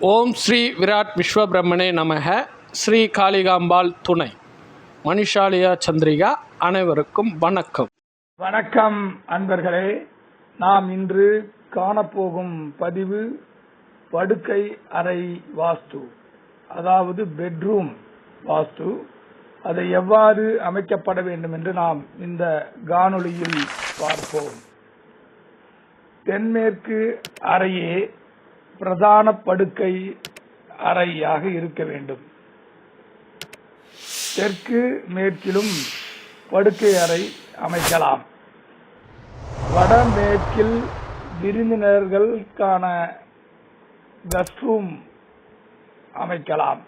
ஓம் ஸ்ரீ விராட் விஸ்வபிரம்மனே நமக. ஸ்ரீ காளிகாம்பாள் துணை. மணிஷாலியா சந்திரிகா அனைவருக்கும் வணக்கம். வணக்கம் அன்பர்களே. நாம் இன்று காணப்போகும் பதிவு படுக்கை அறை வாஸ்து அதாவது பெட்ரூம் வாஸ்து. அதை எவ்வாறு அமைக்கப்பட வேண்டும் என்று நாம் இந்த காணொளியில் பார்ப்போம். தென்மேற்கு அறையே பிரதான படுக்கை அறையாக இருக்க வேண்டும். தெற்கு மேற்கிலும் படுக்கை அறை அமைக்கலாம். வடமேற்கில் விருந்தினர்களுக்கான கெஸ்ட் ரூம் அமைக்கலாம்.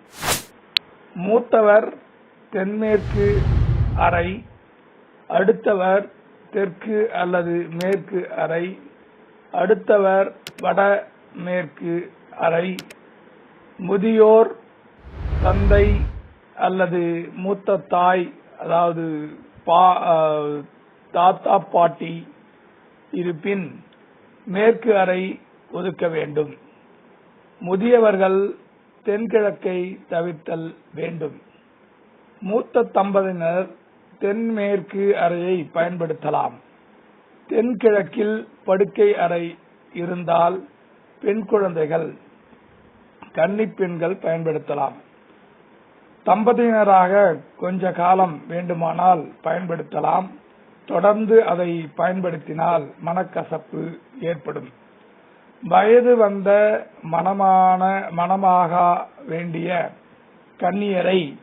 மூத்தவர் தென்மேற்கு அறை அடுத்தவர் தெற்கு அல்லது மேற்கு அறை அடுத்தவர் வட மேற்கு அறை முதியோர் தந்தை அல்லது மூத்த தாய் அதாவது பா- தாத்தா பாட்டி இருப்பின் மேற்கு அறை ஒதுக்க வேண்டும். முதியவர்கள் தென்கிழக்கை தவிர்த்தல் வேண்டும். மூத்த தம்பதியினர் தென்மேற்கு அறையை பயன்படுத்தலாம். தென்கிழக்கில் படுக்கை அறை இருந்தால் பெண் குழந்தைகள் கன்னி பெண்கள் பயன்படுத்தலாம். தம்பதியினராக கொஞ்ச காலம் வேண்டுமானால் பயன்படுத்தலாம். தொடர்ந்து அதை பயன்படுத்தினால் மனக்கசப்பு ஏற்படும். வயது வந்த மனமான மனமாக வேண்டிய கன்னியரை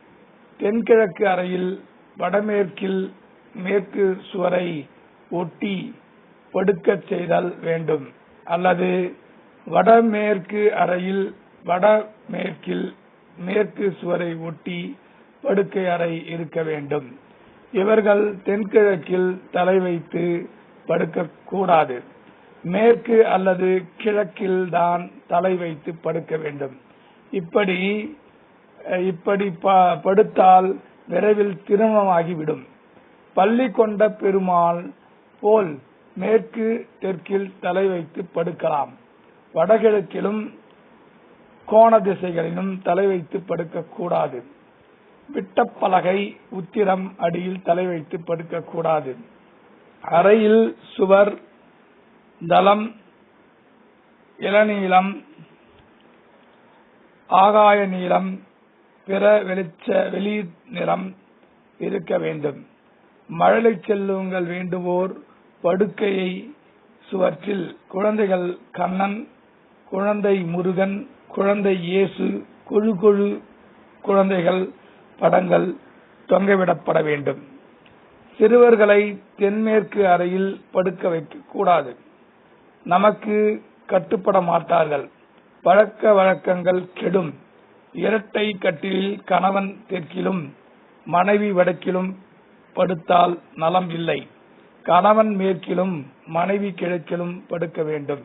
தென்கிழக்கு அறையில் வடமேற்கில் மேற்கு சுவரை ஒட்டி படுக்கச் செய்தல் வேண்டும். அல்லது வடமேற்கு அறையில் வடமேற்கில் மேற்கு சுவரை ஒட்டி படுக்கை அறை இருக்க வேண்டும். இவர்கள் தென்கிழக்கில் தலை வைத்து படுக்கக்கூடாது. மேற்கு அல்லது கிழக்கில் தான் தலை வைத்து படுக்க வேண்டும். இப்படி இப்படி ப- படுத்தால் விரைவில் திருமணமாகிவிடும். பள்ளி கொண்ட பெருமாள் போல் மேற்கு தெற்கில் தலை வைத்து படுக்கலாம். வடகிழக்கிலும் கோண திசைகளிலும் தலை வைத்து படுக்கக்கூடாது. விட்டப்பலகை உத்திரம் அடியில் தலை வைத்து படுக்கக்கூடாது. அறையில் சுவர் தளம் இளநீளம் ஆகாய நீளம் பிற வெளிச்ச வெளி நிறம் இருக்க வேண்டும். மழலை செல்லுங்கள் வேண்டுவோர் படுக்கையை சுவற்றில். குழந்தைகள் கண்ணன் குழந்தை முருகன் குழந்தை இயேசு கொழு கொழு குழந்தைகள் படங்கள் தொங்கவிடப்பட வேண்டும். சிறுவர்களை தென்மேற்கு அறையில் படுக்க வைக்க கூடாது. நமக்கு கட்டுப்பட மாட்டார்கள். பழக்க வழக்கங்கள் கெடும். இரட்டை கட்டிலில் கணவன் தெற்கிலும் மனைவி வடக்கிலும் படுத்தால் நலம் இல்லை. கணவன் மேற்கிலும் மனைவி கிழக்கிலும் படுக்க வேண்டும்.